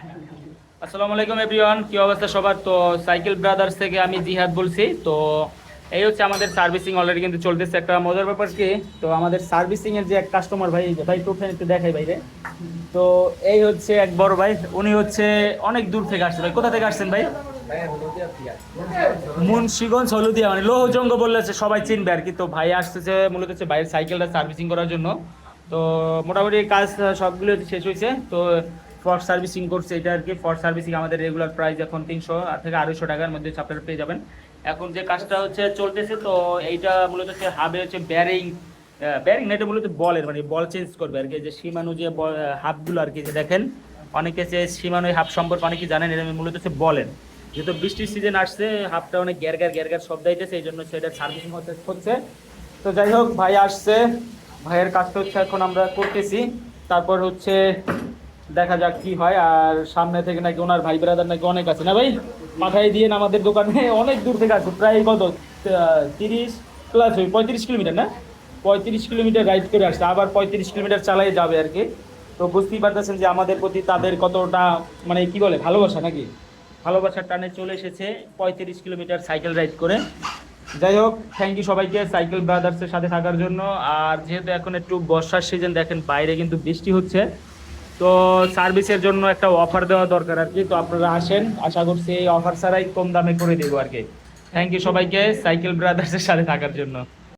আসসালামু আলাইকুম এভরিওয়ান কি অবস্থা সবার? তো সাইকেল ব্রাদার্স থেকে আমি জিহাদ বলছি। তো এই হচ্ছে আমাদের সার্ভিসিং অলরেডি কিন্তু চলতেছে একটা মজার ব্যাপার কি? তো আমাদের সার্ভিসিং এর যে এক কাস্টমার ভাই ভাই টোকেন একটু দেখাই বাইরে তো এই হচ্ছে এক বড় ভাই, উনি হচ্ছে অনেক দূর থেকে আসছে ভাই। কোথা থেকে আসছেন ভাই? মুন্সিগঞ্জ হলুদিয়া মানে লোহজঙ্গ বললে হচ্ছে সবাই চিনবে আর কি। তো ভাই আসতেছে মূলত হচ্ছে ভাইয়ের সাইকেলটা সার্ভিসিং করার জন্য। তো মোটামুটি কাজ সবগুলো শেষ হয়েছে। তো ফর সার্ভিসিং করছে এটা আর কি। ফর সার্ভিসিং আমাদের রেগুলার প্রাইস এখন তিনশো থেকে আড়াইশো টাকার মধ্যে আপনারা পেয়ে যাবেন। এখন যে কাজটা হচ্ছে, চলতেছে তো এইটা মূলত হচ্ছে হাবে হচ্ছে ব্যারিং ব্যারিং না, এটা মূলত বলের মানে বল চেঞ্জ করবে আর কি। যে সীমানু যে হাফগুলো আর কি, যে দেখেন, অনেকে যে সীমানু হাফ সম্পর্কে অনেকে জানেন, এটা মূলত হচ্ছে বলের। যেহেতু বৃষ্টির সিজন আসছে হাফটা অনেক গ্যারগার গ্যারগার শব্দ আইতেছে, এই জন্য সেটা সার্ভিসিং হতে হচ্ছে। তো যাই হোক, ভাই আসছে, ভাইয়ের কাজটা হচ্ছে এখন আমরা করতেছি। তারপর হচ্ছে দেখা যাক কি হয়। আর সামনে থেকে নাকি ওনার ভাই ব্রাদার নাকি অনেক আছে। না ভাই? মাথায় দিয়ে আমাদের দোকানে। অনেক দূর থেকে আসছে প্রায় কত? তিরিশ প্লাস ওই পঁয়ত্রিশ কিলোমিটার না? পঁয়ত্রিশ কিলোমিটার রাইড করে আসছে। আবার পঁয়ত্রিশ কিলোমিটার চালাই যাবে আর কি। তো বুঝতেই পারতেছেন যে আমাদের প্রতি তাদের কতটা মানে কি বলে, ভালোবাসা নাকি? ভালোবাসার টানে চলে এসেছে পঁয়ত্রিশ কিলোমিটার সাইকেল রাইড করে। যাই হোক থ্যাংক ইউ সবাইকে সাইকেল ব্রাদার্সের সাথে থাকার জন্য। আর যেহেতু এখন একটু বর্ষার সিজন দেখেন বাইরে কিন্তু বৃষ্টি হচ্ছে। তো সার্ভিসের জন্য একটা অফার দেওয়া দরকার আর কি। তো আপনারা আসেন, আশা করছি এই অফার ছাড়াই কম দামে করে দেবো আর কি। থ্যাংক ইউ সবাইকে সাইকেল ব্রাদার্সের সাথে থাকার জন্য।